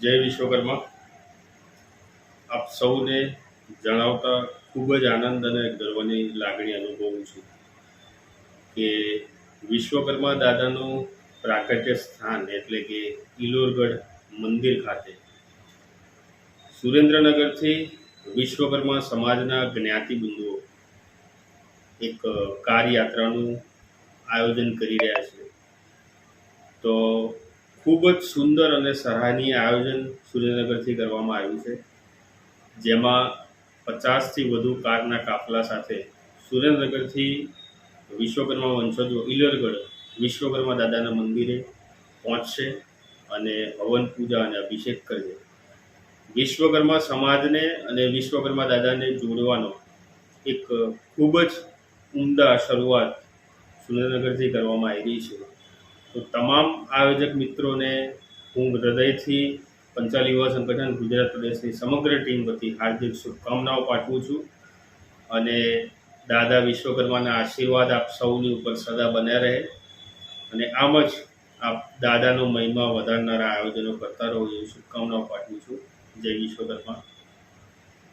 જય વિશ્વકર્મા. આપ સૌને જણાવતા ખૂબ જ આનંદ અને ગર્વની લાગણી અનુભવું છું કે વિશ્વકર્મા દાદાનું પ્રાકટ્ય સ્થાન એટલે કે ઇલોરગઢ મંદિર ખાતે સુરેન્દ્રનગરથી વિશ્વકર્મા સમાજના જ્ઞાતિબિંદુઓ એક કાર યાત્રાનું આયોજન કરી રહ્યા છે. તો ખૂબ જ સુંદર અને સરાહનીય આયોજન સુરેન્દ્રનગરથી કરવામાં આવ્યું છે. જેમાં પચાસથી વધુ કારના કાફલા સાથે સુરેન્દ્રનગરથી વિશ્વકર્મા વંશજો ઇલરગઢ વિશ્વકર્મા દાદાના મંદિરે પહોંચશે અને હવન પૂજા અને અભિષેક કરશે. વિશ્વકર્મા સમાજને અને વિશ્વકર્મા દાદાને જોડવાનો એક ખૂબ જ ઉમદા શરૂઆત સુરેન્દ્રનગરથી કરવામાં આવી રહી છે. તો તમામ આયોજક મિત્રોને હું હૃદયથી પંચાલ યુવા સંગઠન ગુજરાત પ્રદેશની સમગ્ર ટીમ વતી હાર્દિક શુભકામનાઓ પાઠવું છું અને દાદા વિશ્વકર્માના આશીર્વાદ આપ સૌની ઉપર સદા બન્યા રહે. અને આમ જ આપ દાદાનો મહિમા વધારનારા આયોજનો કરતા રહો એવી શુભકામનાઓ પાઠવું છું. જય વિશ્વકર્મા.